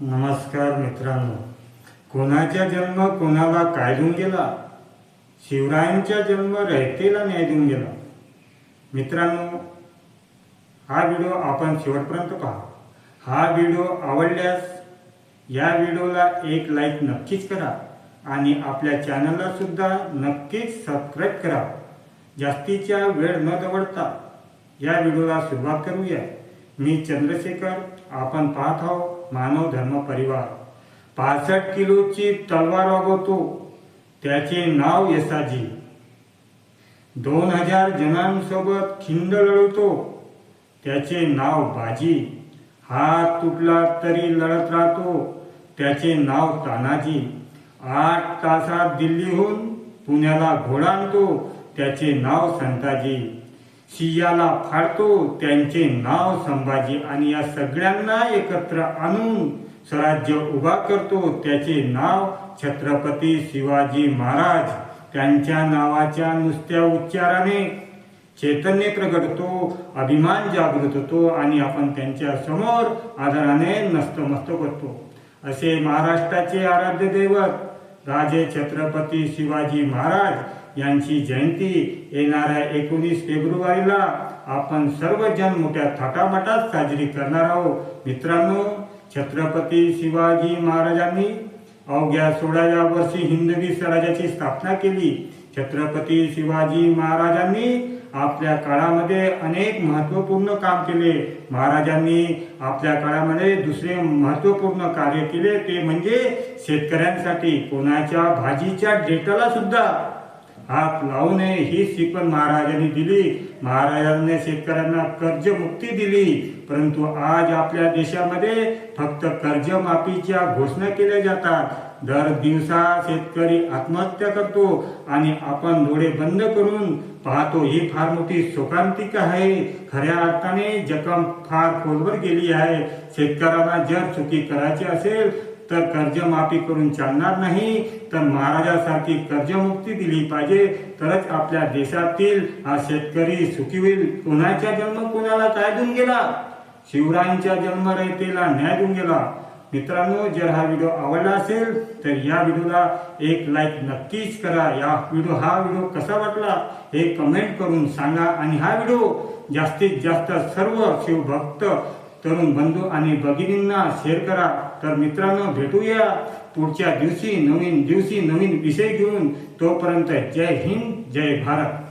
नमस्कार मित्रांनो. कोणाचा जन्म कोणाला काय देऊन गेला? शिवरायांचा जन्म रयतेला न्याय देऊन गेला. मित्रांनो हा व्हिडिओ आपण शेवटपर्यंत पहा. हा व्हिडिओ आवडल्यास या व्हिडिओला एक लाईक नक्कीच करा आणि आपल्या चॅनलला सुद्धा नक्कीच सबस्क्राईब करा. जास्तीच्या वेळ न दवडता या व्हिडिओला सुरुवात करूया. मी चंद्रशेखर आपण पाहत आहोत मानव धर्म परिवार. पासष्ट किलोची तलवार वागवतो. त्याचे नाव यसाजी. दोन हजार जणांसोबत खिंड लढवतो. त्याचे नाव बाजी. हात तुटला तरी लढत राहतो. त्याचे नाव तानाजी. आठ तासात दिल्लीहून पुण्याला घोडा आणतो. त्याचे नाव संताजी. शियाला फाडतो त्यांचे नाव संभाजी आणि या सगळ्यांना एकत्र आणून स्वराज्य उभा करतो. त्याचे नाव छत्रपती शिवाजी महाराज. त्यांच्या नावाच्या नुसत्या उच्चाराने चैतन्य प्रगटतो अभिमान जागृत होतो आणि आपण त्यांच्यासमोर आदराने नस्तमस्त करतो. असे महाराष्ट्राचे आराध्य दैवत राजे छत्रपती शिवाजी महाराज यांची जयंती येणाऱ्या एकोणीस फेब्रुवारीला आपण सर्वजण मोठ्या थाटामाटात साजरी करणार आहोत. मित्रांनो छत्रपती शिवाजी महाराजांनी अवघ्या सोळाव्या वर्षी हिंदवी स्वराज्याची स्थापना केली. छत्रपती शिवाजी महाराजांनी आपल्या काळामध्ये अनेक महत्त्वपूर्ण काम केले. महाराजांनी आपल्या काळामध्ये दुसरे महत्त्वपूर्ण कार्य केले. ते म्हणजे शेतकऱ्यांसाठी कोणाच्या भाजीच्या डेटाला सुद्धा हात लावू नये ही शिकवण महाराजांनी दिली. महाराजांनी शेतकऱ्यांना कर्जमुक्ती दिली. परंतु आज आपल्या देशामध्ये फक्त कर्जमाफीच्या घोषणा केल्या जातात. दर दिवसा शेतकरी आत्महत्या करतो आणि आपण डोळे बंद करून पाहतो ही फार मोठी शोकांतिक आहे. खऱ्या अर्थाने जखम फार खोलवर गेली आहे. शेतकऱ्यांना जर चुकी करायची असेल तर कर्जमाफी करून चालणार नाही तर महाराजासारखी कर्जमुक्ती दिली पाहिजे. तरच आपल्या देशातील हा शेतकरी सुखी होईल. कोणाचा जन्म कोणाला काय देऊन गेला? शिवरायांच्या जन्म रयतेला न्याय देऊन गेला. मित्रांनो जर हा व्हिडिओ आवडला असेल तर या व्हिडिओला एक लाईक नक्कीच करा. या व्हिडिओ हा व्हिडिओ कसा वाटला हे कमेंट करून सांगा. आणि हा व्हिडिओ जास्तीत जास्त सर्व शिवभक्त तरुण बंधू आणि भगिनींना शेअर करा. तर मित्रांनो भेटूया पुढच्या दिवशी नवीन दिवशी नवीन विषय घेऊन. तोपर्यंत जय हिंद जय भारत.